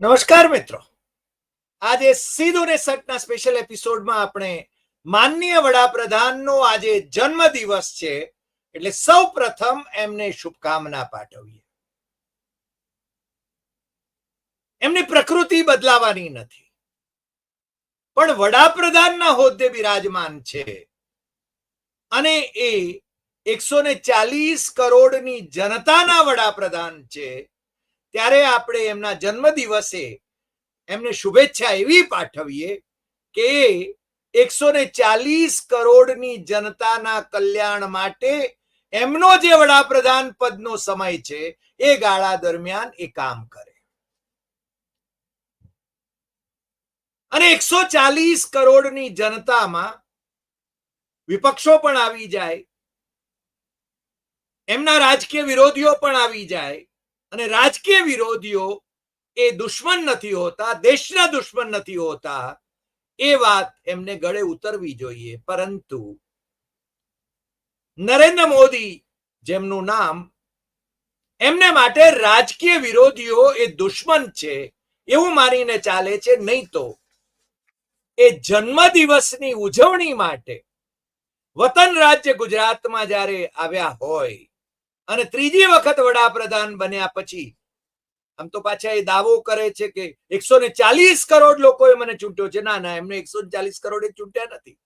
નમસ્કાર મિત્રો. આજે સીધું ને સટના સ્પેશિયલ એપિસોડમાં આપણે માનનીય વડાપ્રધાનનો આજે જન્મ દિવસ છે. એટલે સૌ પ્રથમ એમને શુભકામના પાઠવીએ. એમની પ્રકૃતિ બદલાવાની નથી. પણ વડાપ્રધાનના હોદ્દે બિરાજમાન છે. અને એ એકસો ને ચાલીસ કરોડની જનતાના વડાપ્રધાન છે. ત્યારે આપણે એમના જન્મ દિવસે એમને શુભેચ્છા એવી પાઠવીએ કે એકસો ને ચાલીસ કરોડની જનતાના કલ્યાણ માટે એમનો જે વડાપ્રધાન પદનો સમય છે, એ ગાળા દરમિયાન એ કામ કરે. અને એકસો ચાલીસ કરોડની જનતામાં વિપક્ષો પણ આવી જાય, એમના રાજકીય વિરોધીઓ પણ આવી જાય અને રાજકીય વિરોધીઓ એ દુશ્મન નથી હોતા, દેશના દુશ્મન નથી હોતા, એ વાત એમને ગળે ઉતરવી જોઈએ. પરંતુ નરેન્દ્ર મોદી જેમનું નામ, એમને માટે રાજકીય વિરોધીઓ એ દુશ્મન છે, એવું માનીને ચાલે છે. નહીં તો એ જન્મ દિવસની ઉજવણી માટે વતન રાજ્ય ગુજરાતમાં જ્યારે આવ્યા હોય અને ત્રીજી વખત વડાપ્રધાન બન્યા પછી, આમ તો પાછા એ દાવો કરે છે કે એકસો ને ચાલીસ કરોડ લોકોએ મને ચૂંટ્યો છે. ના ના, એમને એકસો ચાલીસ કરોડે ચૂંટ્યા નથી.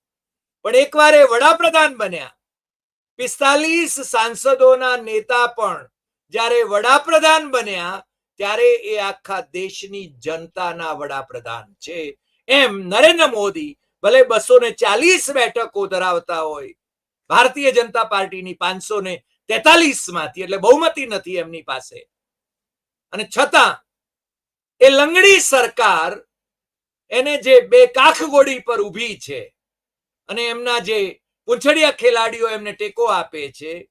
પણ એકવાર એ વડાપ્રધાન બન્યા, પિસ્તાલીસ સાંસદોના નેતા પણ જ્યારે વડાપ્રધાન બન્યા, ત્યારે એ આખા દેશની જનતાના વડાપ્રધાન છે. એમ નરેન્દ્ર મોદી ભલે બસો ને ચાલીસ બેઠકો ધરાવતા હોય, ભારતીય જનતા પાર્ટીની પાંચસો ને તેતાલીસમાંથી એટલે બહુમતી નથી એમની પાસે. અને છતાં એ લંગડી સરકાર એને જે બે કાખગોડી પર ઊભી છે અને એમના જે પૂંછડિયા ખેલાડીઓ એમને ટેકો આપે છે,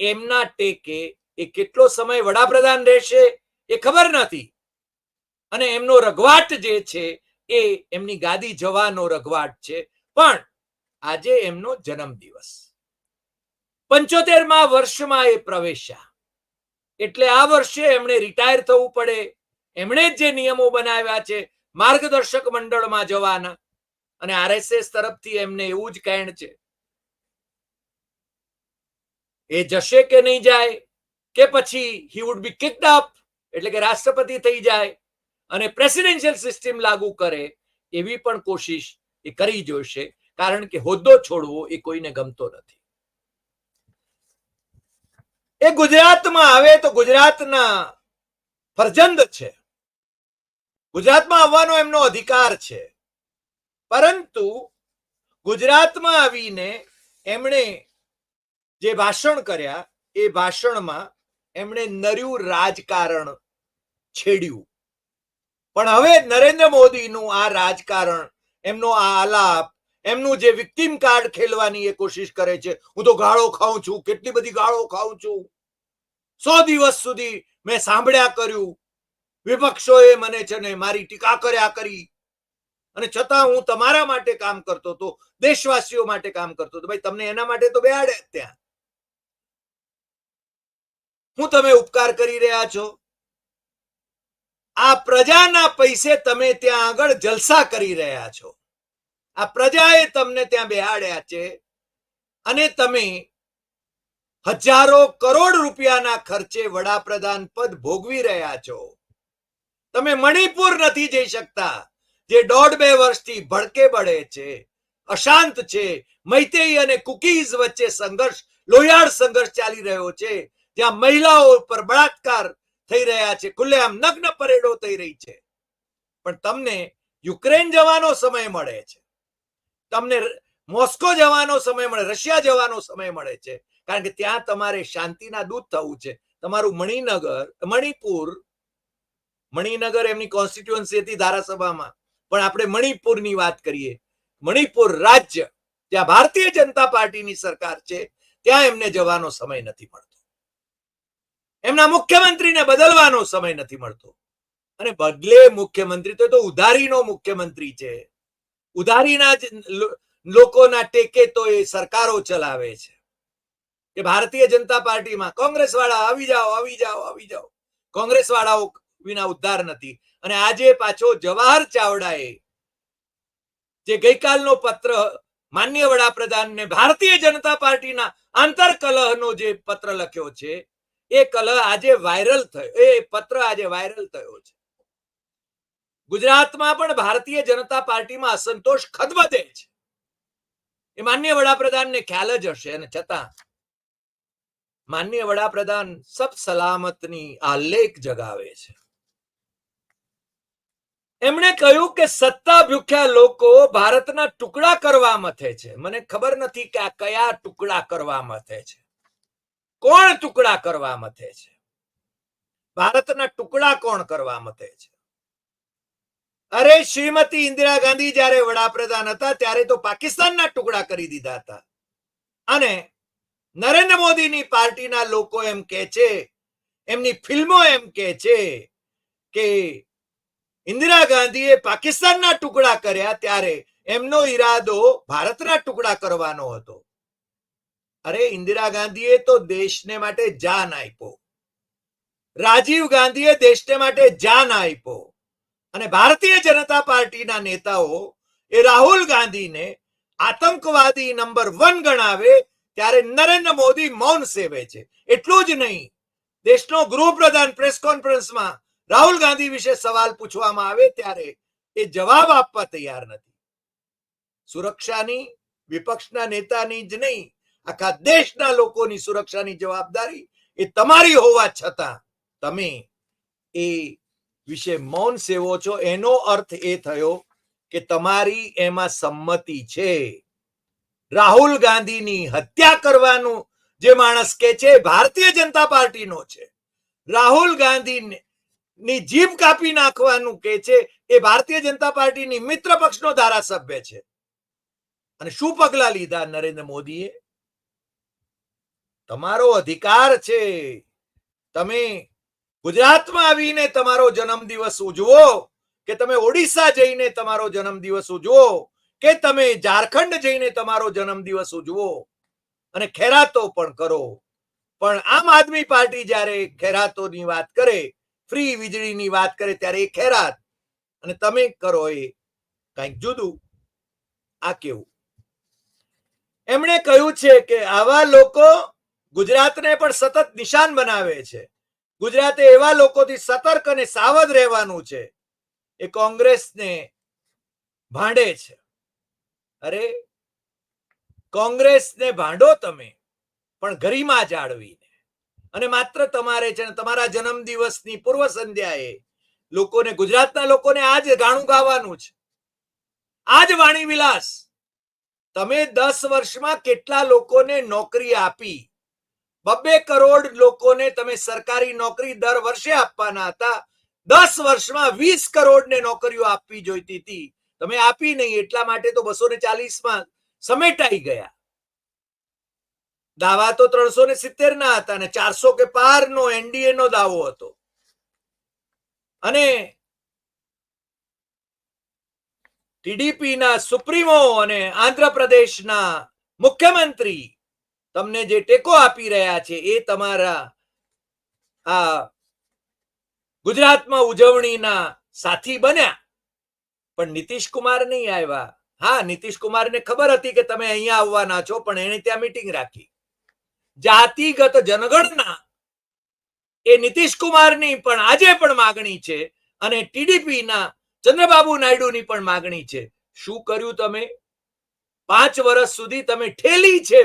એમના ટેકે એ કેટલો સમય વડાપ્રધાન રહેશે એ ખબર નથી. અને એમનો રઘવાટ જે છે એ એમની ગાદી જવાનો રઘવાટ છે. પણ આજે એમનો જન્મ દિવસ પંચોતેરમાં વર્ષમાં એ પ્રવેશ્યા. એટલે આ વર્ષે એમણે રિટાયર થવું પડે. એમણે જ નિયમો બનાવ્યા છે, માર્ગદર્શક મંડળમાં જવાના. અને આરએસએસ તરફથી એમને એવું જ કહેણ છે. એ જશે કે નહીં જાય, કે પછી હી વુડ બી કિક્ડ અપ એટલે કે રાષ્ટ્રપતિ થઈ જાય, અને પ્રેસિડેન્શિયલ સિસ્ટમ લાગુ કરે, એવી પણ કોશિશ એ કરી જોશે. કારણ કે હોદ્દો છોડવો એ કોઈને ગમતો નથી. એ ગુજરાતમાં આવે તો ગુજરાતના ફરજંદ છે. ગુજરાતમાં આવવાનો એમનો અધિકાર છે. પરંતુ ગુજરાતમાં આવીને એમણે જે ભાષણ કર્યા, એ ભાષણમાં એમણે નર્યું રાજકારણ છેડ્યું. પણ હવે નરેન્દ્ર મોદીનું આ રાજકારણ, એમનો આ આલાપ, એમનું જે વિક્ટીમ કાર્ડ ખેલવાની એ કોશિશ કરે છે, હું તો ગાળો ખાઉં છું, કેટલી બધી ગાળો ખાઉં છું. સો દિવસ સુધી મેં સાંભળ્યા કર્યું. વિપક્ષોએ મને છે ને મારી ટીકા કર્યા કરી. અને છતાં હું તમારા માટે કામ કરતો હતો, દેશવાસીઓ માટે કામ કરતો હતો. ભાઈ, તમને એના માટે તો બેહાડે ત્યાં. હું તમે ઉપકાર કરી રહ્યા છો? આ પ્રજાના પૈસે તમે ત્યાં આગળ જલસા કરી રહ્યા છો. આ પ્રજાએ તમને ત્યાં બેહાડ્યા છે. અને તમે હજારો કરોડ રૂપિયાના ખર્ચે વડાપ્રધાન પદ ભોગવી રહ્યા છો. તમે મણિપુર નથી જઈ શકતા, જે દોઢ બે વર્ષથી ભડકે બળે છે, અશાંત છે, મૈતેઈ અને કુકીઝ વચ્ચે સંઘર્ષ લોહિયાળ સંઘર્ષ ચાલી રહ્યો છે, જ્યાં મહિલાઓ ઉપર બળાત્કાર થઈ રહ્યા છે, ખુલ્લેઆમ નગ્ન પરેડો થઈ રહી છે. પણ તમને યુક્રેન જવાનો સમય મળે છે. તમને મોસ્કો જવાનો સમય મળે, રશિયા જવાનો સમય મળે છે. કારણ કે ત્યાં તમારે શાંતિના દૂત થવું છે. તમારું મણિનગર, મણિપુર, મણિનગર એમની કોન્સ્ટિટ્યુઅન્સી હતી ધારાસભામાં. પણ આપણે મણિપુરની વાત કરીએ. મણિપુર રાજ્ય ત્યાં ભારતીય જનતા પાર્ટીની સરકાર છે, ત્યાં એમને જવાનો સમય નથી મળતો. એમના મુખ્યમંત્રીને બદલવાનો સમય નથી મળતો. અને બદલે મુખ્યમંત્રી તો ઉધારીનો મુખ્યમંત્રી છે. ઉધારીના જ લોકોના ટેકે તો એ સરકારો ચલાવે છે. કે ભારતીય જનતા પાર્ટીમાં કોંગ્રેસ વાળા આવી જાઓ આવી જાઓ આવી જાઓ. કોંગ્રેસ વાળાઓ વિના ઉદ્ધાર નથી. અને આજે પાછો જવાહર ચાવડાએ જે ગઈકાલનો પત્ર માન્ય વડાપ્રધાનને ભારતીય જનતા પાર્ટીના આંતર કલહનો જે પત્ર લખ્યો છે, એ કલહ આજે વાયરલ થયો, એ પત્ર આજે વાયરલ થયો છે. ગુજરાતમાં પણ ભારતીય જનતા પાર્ટીમાં અસંતોષ ખદબદે છે. એ માન્ય વડાપ્રધાનને ખ્યાલ જ હશે. અને છતાં માન્ય વડાપ્રધાન સબ સલામતની આલેખ જગાવે છે. એમણે કહ્યું કે સત્તા ભૂખ્યા લોકો ભારતના ટુકડા કરવા મથે છે. મને ખબર નથી કે આ કયા ટુકડા કરવા મથે છે. કોણ ટુકડા કરવા મથે છે? ભારતના ટુકડા કોણ કરવા મથે છે? અરે, શ્રીમતી ઇન્દિરા ગાંધી જ્યારે વડાપ્રધાન હતા, ત્યારે તો પાકિસ્તાનના ટુકડા કરી દીધા હતા. અને નરેન્દ્ર મોદીની પાર્ટીના લોકો એમ કે છે, એમની ફિલ્મો એમ કે છે કે ઇન્દિરા ગાંધીએ પાકિસ્તાનના ટુકડા કર્યા ત્યારે એમનો ઈરાદો ભારતના ટુકડા કરવાનો હતો. અરે, ઇન્દિરા ગાંધીએ તો દેશને માટે જાન આપ્યો. રાજીવ ગાંધીએ દેશને માટે જાન આપ્યો. અને ભારતીય જનતા પાર્ટીના નેતાઓ એ રાહુલ ગાંધીને આતંકવાદી નંબર વન ગણાવે ત્યારે નરેન્દ્ર મોદી મૌન સેવે છે. એટલું જ નહીં, દેશનો ગૃહપ્રધાન પ્રેસ કોન્ફરન્સમાં રાહુલ ગાંધી વિશે સવાલ પૂછવામાં આવે ત્યારે એ જવાબ આપવા તૈયાર નથી. સુરક્ષાની, વિપક્ષના નેતાની જ નહીં, આખા દેશના લોકોની સુરક્ષાની જવાબદારી એ તમારી હોવા છતાં તમે એ વિશે મૌન સેવો છો, એનો અર્થ એ થયો કે તમારી એમાં સંમતિ છે. રાહુલ ગાંધીની હત્યા કરવાનું જે માણસ કે છે ભારતીય જનતા પાર્ટીનો છે. રાહુલ ગાંધીને ની જીભ કાપી નાખવાનું કે છે, એ ભારતીય જનતા પાર્ટીની મિત્ર પક્ષનો ધારાસભ્ય છે. અને શું પગલા લીધા નરેન્દ્ર મોદીએ? તમારો અધિકાર છે. તમે ગુજરાતમાં આવીને તમારો જન્મદિવસ ઉજવો, કે તમે ઓડિશા જઈને તમારો જન્મદિવસ ઉજવો, કે તમે ઝારખંડ જઈને તમારો જન્મદિવસ ઉજવો. અને ખેરાતો પણ કરો. પણ આમ આદમી પાર્ટી જ્યારે ખેરાતોની વાત કરે, ફ્રી વીજળીની વાત કરે ત્યારે એ ખેરાત. અને તમે કરો એ કંઈક જુદું. આ કેવું? એમણે કહ્યું છે કે આવા લોકો ગુજરાતને પણ સતત નિશાન બનાવે છે. ગુજરાતે એવા લોકોથી સતર્ક અને સાવધ રહેવાનું છે. એ કોંગ્રેસને ભાંડે છે. અરે, કોંગ્રેસને ભાંડો તમે, પણ ગરિમા જાળવીને. અને માત્ર તમારે છે તમારા જન્મદિવસની પૂર્વ સંધ્યાએ લોકોને, ગુજરાતના લોકોને આજ ગાણું ગાવાનું છે. આજ વાણી વિલાસ. તમે દસ વર્ષમાં કેટલા લોકોને નોકરી આપી? બબ્બે કરોડ લોકોને તમે સરકારી નોકરી દર વર્ષે આપવાના હતા. દસ વર્ષમાં વીસ કરોડને નોકરીઓ આપવી જોઈતી હતી. તમે આપી નહીં, એટલા માટે તો બસો ને ચાલીસમાં સમેટાઈ ગયા. દાવા તો ત્રણસો ને સિત્તેર ના હતા અને ચારસો કે પાર નો એનડીએ નો દાવો હતો. અને ટીડીપી ના સુપ્રીમો અને આંધ્રપ્રદેશના મુખ્યમંત્રી તમને જે ટેકો આપી રહ્યા છે એ તમારા, આ ગુજરાતમાં ઉજવણીના સાથી બન્યા. પણ નીતિશ કુમાર નહીં આવ્યા. હા, નીતિશ કુમારને ખબર હતી કે તમે અહીંયા આવવાના છો, પણ એને ત્યાં મીટિંગ રાખી. જાતિગત જનગણના એ નીતિશ કુમારની પણ આજે પણ માગણી છે અને ટીડીપીના ચંદ્રબાબુ નાયડુની પણ માગણી છે. શું કર્યું તમે? પાંચ વર્ષ સુધી તમે ઠેલી છે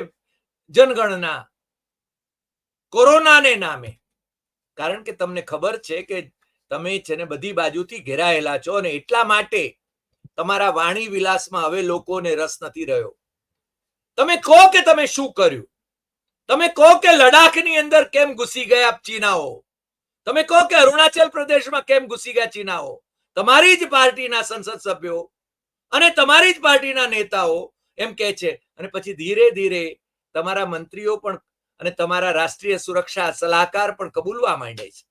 જનગણના કોરોનાને નામે. કારણ કે તમને ખબર છે કે તમે છે ને બધી બાજુથી ઘેરાયેલા છો અને એટલા માટે તમારા વાણી વિલાસમાં હવે લોકોને રસ નથી રહ્યો. તમે કહો કે તમે શું કર્યું? તમે કહો કે લડાખની અંદર કેમ ઘૂસી ગયા ચીનાઓ? તમે કહો કે અરુણાચલ પ્રદેશમાં કેમ ઘૂસી ગયા ચીનાઓ? તમારી જ પાર્ટીના સંસદ સભ્યો અને તમારી જ પાર્ટીના નેતાઓ એમ કે છે. અને પછી ધીરે ધીરે તમારા મંત્રીઓ પણ અને તમારા રાષ્ટ્રીય સુરક્ષા સલાહકાર પણ કબૂલવા માંડે છે.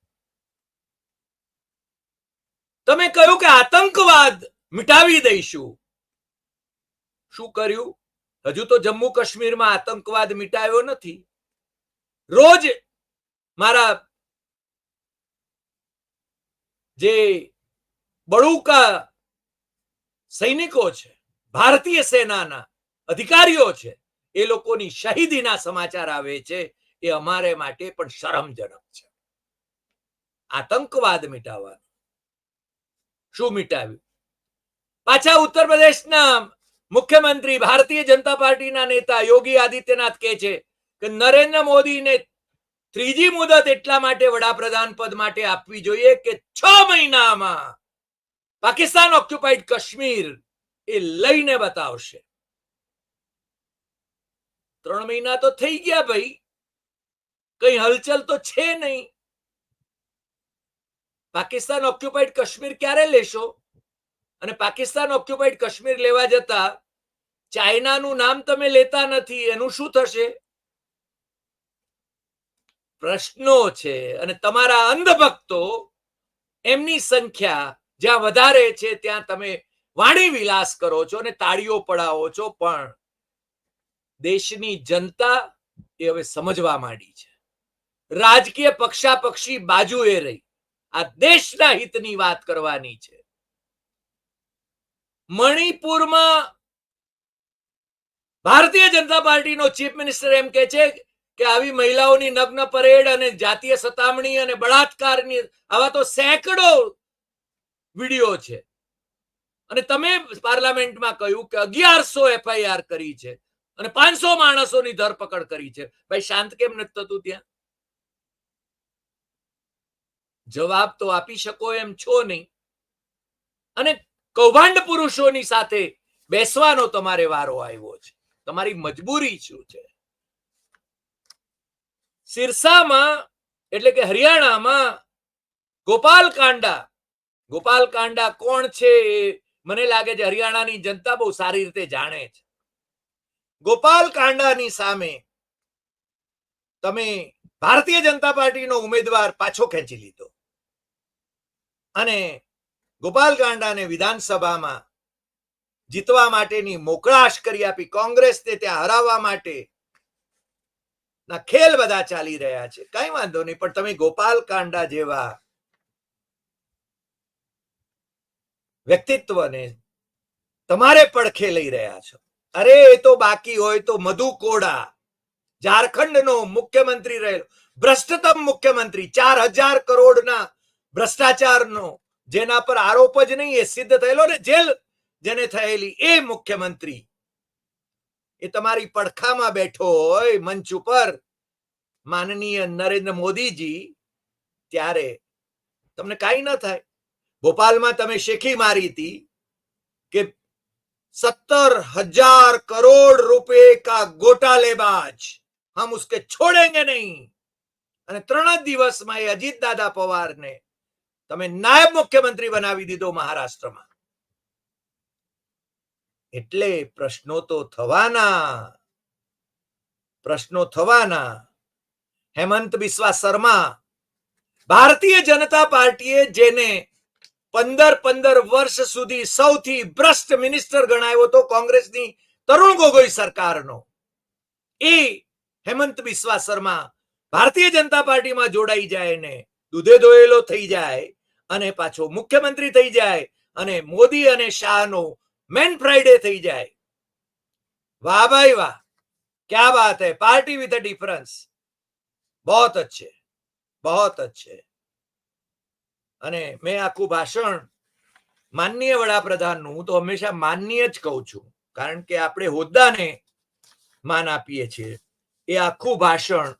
તમે કહ્યું કે આતંકવાદ મિટાવી દઈશું. શું કર્યું? હજુ તો જમ્મુ કાશ્મીરમાં આતંકવાદ મિટાયો નથી. રોજ મારા જે બળુકા સૈનિકો છે, ભારતીય સેનાના અધિકારીઓ છે એ લોકોની શહીદીના સમાચાર આવે છે, એ અમારે માટે પણ શરમજનક છે. આતંકવાદ મિટાવવાનો. શું મિટાવ્યું? પાછા ઉત્તર પ્રદેશના મુખ્યમંત્રી ભારતીય જનતા પાર્ટીના નેતા યોગી આદિત્યનાથ કહે છે કે નરેન્દ્ર મોદીને ત્રીજી મુદત એટલા માટે વડાપ્રધાન પદ માટે આપવી જોઈએ કે છ મહિનામાં પાકિસ્તાન ઓક્યુપાઈડ કાશ્મીર એ લઈને બતાવશે. ત્રણ મહિના તો થઈ ગયા ભાઈ. કઈ હલચલ તો છે નહીં. પાકિસ્તાન ઓક્યુપાઈડ કાશ્મીર ક્યારે લેશો? અને પાકિસ્તાન ઓક્યુપાઈડ કાશ્મીર લેવા જતા ચાઇનાનું નામ તમે લેતા નથી, એનું શું થશે? પ્રશ્નો છે અને તમારા અંધભક્તો એમની સંખ્યા જ્યાં વધારે છે ત્યાં તમે વાણી વિલાસ કરો છો અને તાળીઓ પડાવો છો પણ. દેશની જનતા એ હવે સમજવા માંડી છે. રાજકીય પક્ષાપક્ષી એ રહી. આ દેશના હિતની વાત કરવાની છે. મણિપુરમાં ભારતીય જનતા પાર્ટીનો ચીફ મિનિસ્ટર એમ કે છે કે આવી મહિલાઓની નગ્ન પરેડ અને જાતીય સતામણી અને બળાત્કારની આવા તો સેંકડો વીડિયો છે. અને તમે પાર્લામેન્ટમાં કહ્યું કે અગિયારસો એફઆઈઆર કરી છે. અને પાંચસો માણસોની ધરપકડ કરી છે. ભાઈ, શાંત કેમ નથી થતું ત્યાં? જવાબ તો આપી શકો એમ છો નહીં. અને કૌભાંડ પુરુષોની સાથે બેસવાનો તમારે વારો આવ્યો છે. તમારી મજબૂરી શું છે? સિરસામાં, એટલે કે હરિયાણામાં, ગોપાલ કાંડા ગોપાલ કાંડા કોણ છે મને લાગે છે હરિયાણાની જનતા બહુ સારી રીતે જાણે છે. ગોપાલ કાંડાની સામે તમે ભારતીય જનતા પાર્ટીનો ઉમેદવાર પાછો ખેંચી લીધો. અને ગોપાલ કાંડાને વિધાનસભામાં જીતવા માટેની મોકળાશ કરી આપી કોંગ્રેસને ત્યાં હરાવવા માટે ના ખેલ બધા ચાલી રહ્યા છે. કઈ વાંધો નહીં, પણ તમે ગોપાલ કાંડા જેવા વ્યક્તિત્વને તમારે પડખે લઈ રહ્યા છો. અરે, એ તો બાકી હોય તો મધુ કોડા. ઝારખંડનો મુખ્યમંત્રી રહેલો. ભ્રષ્ટતમ મુખ્યમંત્રી, ચાર હજાર કરોડના ભ્રષ્ટાચારનો, જેના પર આરોપ જ નહીં, એ સિદ્ધ થયેલો ને જેલ જેને થયેલી એ મુખ્યમંત્રી. એ તમારી પડખામાં બેઠો હોય, મંચ ઉપર. માનનીય નરેન્દ્ર મોદીજી, ત્યારે તમને કાંઈ ન થાય. ભોપાલમાં તમે શેખી મારી હતી કે सत्तर हजार करोड़ रुपए का घोटालेबाज हम उसके छोड़ेंगे नहीं અને ત્રણ જ દિવસમાં એ અજીત દાદા પવારને તમે નાયબ મુખ્યમંત્રી બનાવી દીધો મહારાષ્ટ્રમાં એટલે પ્રશ્નો તો થવાના પ્રશ્નો થવાના હેમંત બિસ્વા શર્મા ભારતીય જનતા પાર્ટીએ જેને પંદર પંદર વર્ષ સુધી સૌથી ભ્રષ્ટ મિનિસ્ટર ગણાયો હતો કોંગ્રેસની તરુણ ગોગોઈ સરકારનો. એ હેમંત બિસ્વા શર્મા ભારતીય જનતા પાર્ટીમાં જોડાઈ જાય ને દૂધે દોયેલો થઈ જાય અને પાછો મુખ્યમંત્રી થઈ જાય અને મોદી અને શાહનો મેન ફ્રાઈડે થઈ જાય. વાહ ભાઈ વાહ, ક્યાં વાત હૈ? Party with a difference. બહોત અચ્છે બહોત અચ્છે અને મેં આખું ભાષણ માનનીય વડાપ્રધાનનું તો હંમેશા માનનીય જ કહું છું. કારણ કે આપણે હોદ્દાને માન આપીએ છીએ. એ આખું ભાષણ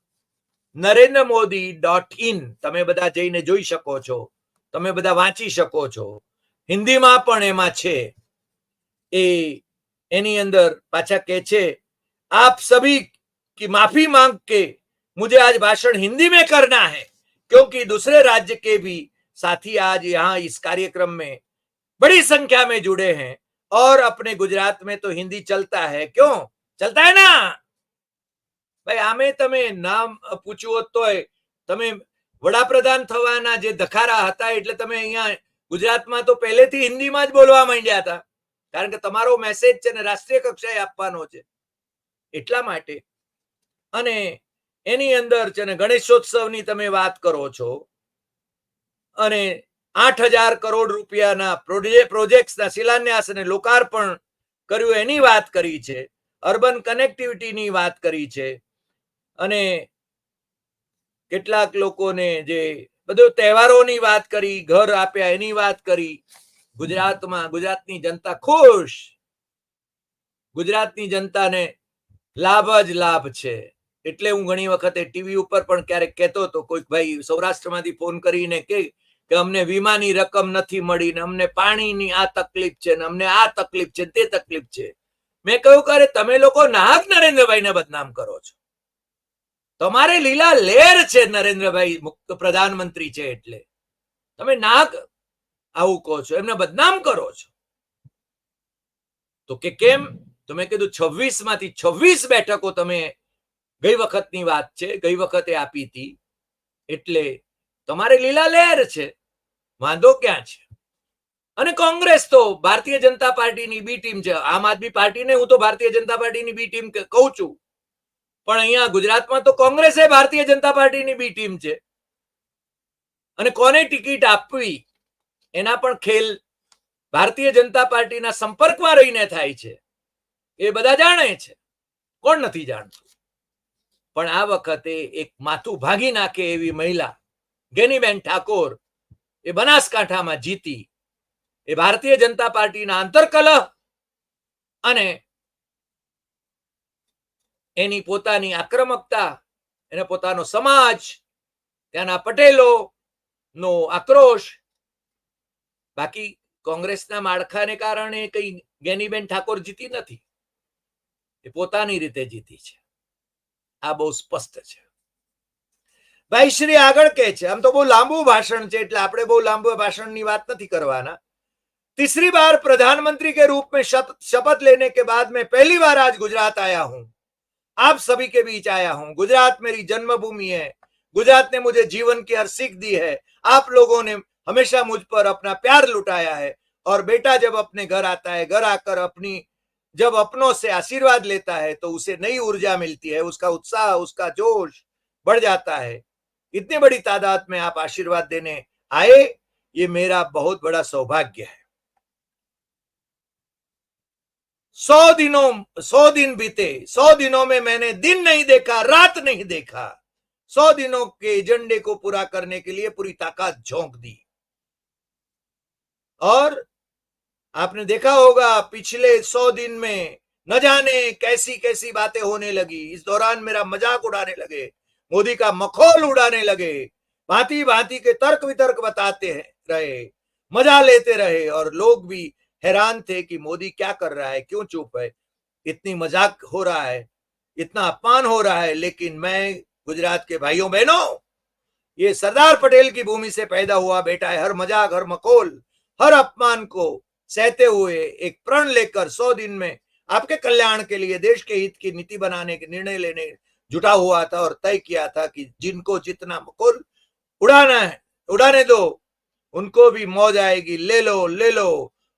નરેન્દ્ર મોદી ડોટ ઇન, તમે બધા જઈને જોઈ શકો છો. તમે બધા વાંચી શકો છો. હિન્દીમાં પણ એમાં છે. એ એની અંદર પાછા કે છે, આપ સભી કી માફી માંગ કે મુજે આજ ભાષણ હિન્દી મેં કરના હૈ, ક્યોંકि दूसरे રાજ્ય કે ભી साथी आज यहाँ इस कार्यक्रम में बड़ी संख्या में जुड़े हैं और अपने गुजरात में तो हिंदी चलता है क्यों चलता है ना ભાઈ આમે તમે નામ પૂછ્યું હોત તોય તમે વડાપ્રધાન થવાના જે ધખારા હતા એટલે તમે અહીંયા ગુજરાતમાં તો પહેલેથી હિન્દીમાં જ બોલવા માંડ્યા હતા કારણ કે તમારો મેસેજ છે ને રાષ્ટ્રીય કક્ષાએ આપવાનો છે એટલા માટે અને એની અંદર છે ને ગણેશોત્સવની તમે વાત કરો છો અને આઠ હજાર કરોડ રૂપિયાના પ્રોજેક્ટ્સના શિલાન્યાસ અને લોકાર્પણ કર્યું એની વાત કરી છે. અર્બન કનેક્ટિવિટીની વાત કરી છે. અને કેટલાક લોકોને જે બધો તહેવારોની વાત કરી, ઘર આપ્યા એની વાત કરી. ગુજરાતમાં ગુજરાતની જનતા ખુશ. ગુજરાતની જનતાને લાભ જ લાભ છે. એટલે હું ઘણી વખતે ટીવી ઉપર પણ ક્યારેક કહેતો હતો, કોઈક ભાઈ સૌરાષ્ટ્રમાંથી ફોન કરીને કે કે અમને વીમાની રકમ નથી મળી ને અમને પાણીની આ તકલીફ છે ને અમને આ તકલીફ છે તે તકલીફ છે. મેં કહ્યું કે તમે લોકો નાહક નરેન્દ્રભાઈને બદનામ કરો છો. તમારે લીલા લેર છે નરેન્દ્રભાઈ પ્રધાનમંત્રી છે એટલે. તમે નાહક આવું કહો છો, એમને બદનામ કરો છો. તો કે કેમ? તો મેં કીધું છવ્વીસમાંથી છવ્વીસ બેઠકો તમે ગઈ વખતની વાત છે, ગઈ વખતે આપી હતી. એટલે તમારે લીલા લહેર છે. વાંધો ક્યાં છે? અને કોંગ્રેસ તો ભારતીય જનતા પાર્ટીની બી ટીમ છે. આમ આદમી પાર્ટીને હું તો ભારતીય જનતા પાર્ટીની બી ટીમ કહું છું. પણ અહીંયા ગુજરાતમાં તો કોંગ્રેસે ભારતીય જનતા પાર્ટીની બી ટીમ છે. અને કોને ટિકિટ આપવી? એના પણ ખેલ ભારતીય જનતા પાર્ટીના સંપર્કમાં રહીને થાય છે. એ બધા જાણે છે. કોણ નથી જાણતું? પણ આ વખતે એક માથું ભાગી નાખે એવી મહિલા, ગેનીબેન ઠાકોર એ બનાસકાંઠામાં જીતી. એ ભારતીય જનતા પાર્ટીના આંતરકલહ અને એની પોતાની આક્રમકતા, એને પોતાનો સમાજ, ત્યાંના પટેલો નો આક્રોશ. બાકી કોંગ્રેસના માળખાને કારણે કઈ ગેનીબેન ઠાકોર જીતી નથી. એ પોતાની રીતે જીતી છે. આ બહુ સ્પષ્ટ છે. ભાઈ શ્રી આગળ કે છે આમ તો બહુ લાંબુ ભાષણ છે એટલે આપણે બહુ લાંબુ ભાષણની વાત નથી કરવાના तीसरी बार प्रधानमंत्री के रूप में शप- शपथ लेने के बाद मैं पहली बार आज गुजरात आया हूं आप सभी के बीच आया हूं गुजरात मेरी जन्मभूमि है गुजरात ने मुझे जीवन की हर सीख दी है आप लोगों ने हमेशा मुझ पर अपना प्यार लुटाया है और बेटा जब अपने घर आता है घर आकर अपनी जब अपनों से आशीर्वाद लेता है तो उसे नई ऊर्जा मिलती है उसका उत्साह उसका जोश बढ़ जाता है इतनी बड़ी तादाद में आप आशीर्वाद देने आए, ये मेरा बहुत बड़ा सौभाग्य है। सौ दिनों, सौ दिन बीते, सौ दिनों में मैंने दिन नहीं देखा, रात नहीं देखा। सौ दिनों के एजेंडे को पूरा करने के लिए पूरी ताकत झोंक दी। और आपने देखा होगा, पिछले सौ दिन में न जाने कैसी कैसी बातें होने लगी। इस दौरान मेरा मज़ाक उड़ाने लगे। मोदी का मखौल उड़ाने लगे। भांति भांति के तर्क वितर्क बताते रहे, मज़ा लेते रहे, और लोग भी हैरान थे कि मोदी क्या कर रहा है, क्यों चुप है। इतनी मज़ाक हो रहा है, इतना अपमान हो रहा है, लेकिन मैं, गुजरात के भाइयों बहनों ये सरदार पटेल की भूमि से पैदा हुआ बेटा है, हर मज़ाक, हर मखोल, हर अपमान को सहते हुए एक प्रण लेकर सौ दिन में आपके कल्याण के लिए, देश के हित की नीति बनाने के निर्णय लेने जुटा हुआ था और तय किया था कि जिनको जितना मखोल उड़ाना है उड़ाने दो उनको भी मौज आएगी ले लो ले लो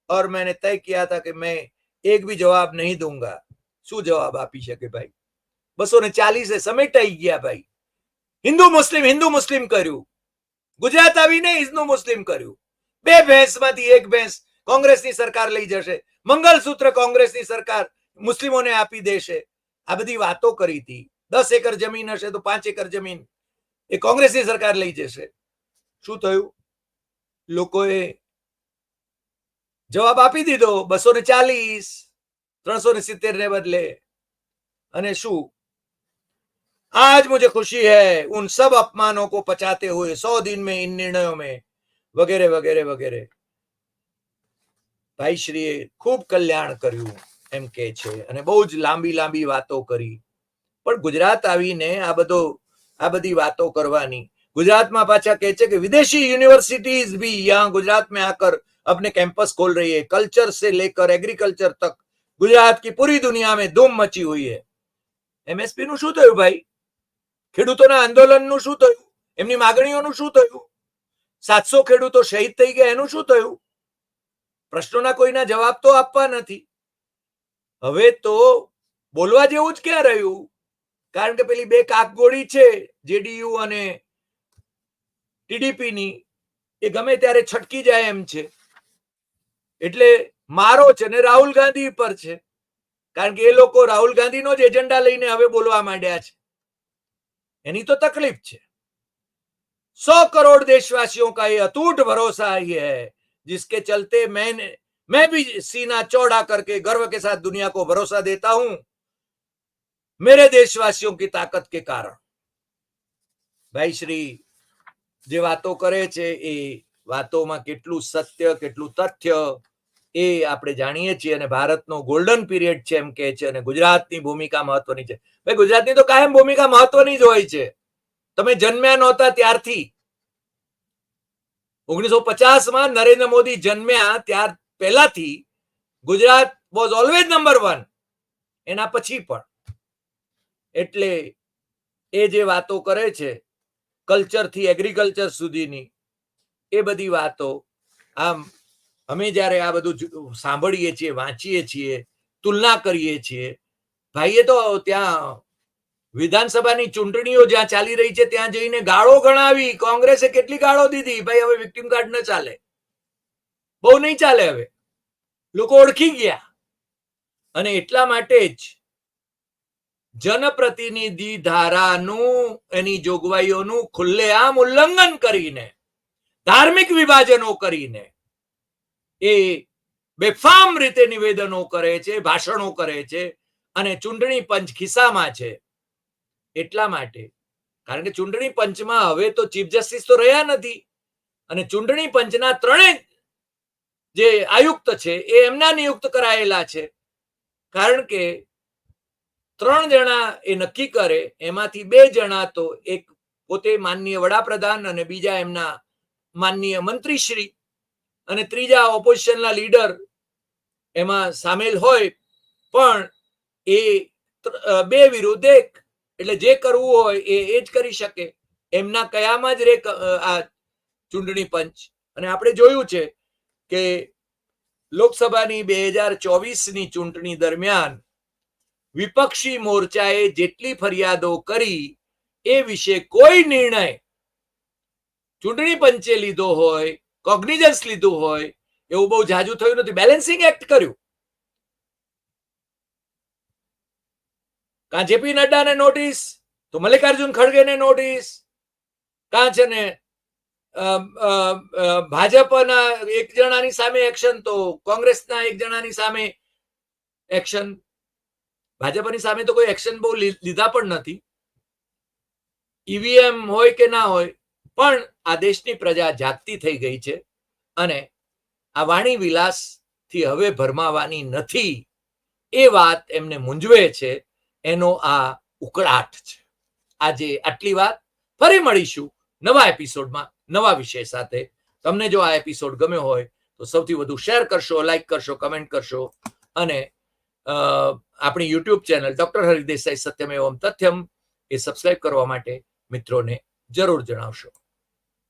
और मैंने तय किया था कि मैं एक भी जवाब नहीं दूंगा શું જવાબ આપી શકે ભાઈ બસો ને ચાલીસે સમેટાઈ ગયા ભાઈ હિન્દુ મુસ્લિમ હિન્દુ મુસ્લિમ કર્યું ગુજરાત આવીને હિન્દુ મુસ્લિમ કર્યું બે ભેંસમાંથી એક ભેંસ કોંગ્રેસની સરકાર લઈ જશે મંગલસૂત્ર કોંગ્રેસની સરકાર મુસ્લિમોને આપી દેશે આ બધી વાતો કરી હતી દસ એકર જમીન હશે તો પાંચ એકર જમીન એ કોંગ્રેસની સરકાર લઈ જશે શું થયું લોકોએ જવાબ આપી દીધો બસો ને ચાલીસ ત્રણસો ને સિત્તેર ને બદલે અને શું आज मुझे खुशी है उन सब अपमानों को पचाते हुए सौ दिन में इन निर्णयों में वगैरह वगैरह वगैरह ભાઈશ્રીએ ખૂબ કલ્યાણ કર્યું એમ કે છે અને બહુ જ લાંબી લાંબી વાતો કરી પણ ગુજરાત આવીને આ બધો આ બધી વાતો કરવાની गुजरात में पाचा कह છે કે विदेशी यूनिवर्सिटीज भी यहाँ गुजरात में आकर अपने कैंपस खोल रही है कल्चर से लेकर एग्रीकल्चर तक गुजरात की पूरी दुनिया में धूम मची हुई है એમએસપી નું શું થયું ભાઈ ખેડૂતોના આંદોલનનું શું થયું એમની માગણીઓનું શું થયું સાતસો ખેડૂતો શહીદ થઈ ગયા એનું શું થયું પ્રશ્નોના કોઈના જવાબ તો આપવા નથી હવે તો બોલવા જેવું જ ક્યાં રહ્યું કારણ કે પેલી બે કાકગોળી છે જેડીયુ અને ટીડીપી ની એ ગમે ત્યારે છટકી જાય એમ છે એટલે મારો છે ને રાહુલ ગાંધી પર છે કારણ કે એ લોકો રાહુલ ગાંધીનો જ એજન્ડા લઈને હવે બોલવા માંડ્યા છે એની તો તકલીફ છે सौ करोड़ देशवासियों का ये अटूट भरोसा ये है जिसके चलते मैं मैं भी सीना चौड़ा करके गर्व के साथ दुनिया को भरोसा देता हूं मेरे देशवासियों की ताकत के कारण ભાઈ શ્રી જે વાતો કરે છે એ વાતોમાં કેટલું સત્ય કેટલું તથ્ય એ આપણે જાણીએ છીએ અને ભારતનો ગોલ્ડન પીરિયડ છે એમ કે છે અને ગુજરાતની ભૂમિકા મહત્વની છે ભાઈ ગુજરાતની તો કાયમ ભૂમિકા મહત્વની જ હોય છે તમે જન્મ્યા નહોતા ત્યારથી ઓગણીસો પચાસમાં નરેન્દ્ર મોદી જન્મ્યા ત્યાર પહેલાથી Gujarat was always number one એના પછી પણ એટલે એ જે વાતો કરે છે કલ્ચરથી એગ્રીકલ્ચર સુધીની, એ બધી વાતો આમ અમે જ્યારે આ બધું સાંભળીએ છીએ, વાંચીએ છીએ, તુલના કરીએ છીએ, ભાઈએ તો ત્યાં વિધાનસભાની ચૂંટણીઓ જ્યાં ચાલી રહી છે, ત્યાં જઈને ગાળો ગણાવી, કોંગ્રેસે કેટલી ગાળો દીધી, ભાઈ હવે વિક્ટિમ કાર્ડ ન ચાલે. બહુ નહીં ચાલે હવે. લોકો ઓળખી ગયા. અને એટલા માટે જ જનપ્રતિનિધિ ધારાનું, એની જોગવાઈઓનું ખુલ્લેઆમ ઉલ્લંઘન કરીને, ધાર્મિક વિભાજનો કરીને, એ બેફામ રીતે નિવેદનો કરે છે, ભાષણો કરે છે, અને ચૂંટણી પંચ ખિસ્સામાં છે. એટલા માટે, કારણ કે ચૂંટણી પંચમાં હવે તો ચીફ જસ્ટિસ તો રહ્યા નથી, અને ચૂંટણી પંચના ત્રણેય જે આયુક્ત છે, એ એમના નિયુક્ત કરાયેલા છે. કારણ કે ત્રણ જણા એ નક્કી કરે, એમાંથી બે જણા તો એક પોતે માનનીય વડાપ્રધાન અને બીજા એમના માનનીય મંત્રીશ્રી અને ત્રીજા ઓપોઝિશનના લીડર એમાં સામેલ હોય, પણ એ બે વિરુદ્ધ એક. એટલે જે કરવું હોય એ એ જ કરી શકે. એમના કયામાં જ રે આ ચૂંટણી પંચ. અને આપણે જોયું છે કે લોકસભાની બે હજાર ચોવીસની ચૂંટણી દરમિયાન વિપક્ષી મોરચાએ જેટલી ફરિયાદો કરી એ વિશે કોઈ નિર્ણય ચૂંટણી પંચે લીધો હોય કોગ્નિઝન્સ લીધું હોય, એવું બહુ જાજુ થયું નથી. બેલેન્સિંગ એક્ટ કર્યું. કાં જેપી નડ્ડાને નોટિસ તો મલ્લિકાર્જુન ખડગેને નોટિસ કાં છે ને ભાજપના એક જણાની સામે એક્શન તો કોંગ્રેસના એક જણાની સામે એક્શન ભાજપની સામે તો કોઈ એક્શન બહુ લીધા પણ નથી. ઈવીએમ હોય કે ના હોય, પણ આ દેશની પ્રજા જાગતી થઈ ગઈ છે અને આ વાણી વિલાસથી હવે ભરમાવાની નથી. એ વાત એમને મૂંઝવે છે, એનો આ ઉકળાટ છે. આજે આટલી વાત, ફરી મળીશું નવા એપિસોડમાં, નવા વિષય સાથે. તમને જો આ એપિસોડ ગમ્યો હોય, તો સૌથી વધુ શેર કરશો, લાઈક કરશો, કમેન્ટ કરશો અને આપણી YouTube channel doctor Hari Desai Satyamevam Tathyam એ સબસ્ક્રાઇબ કરવા માટે મિત્રોને જરૂર જણાવશો.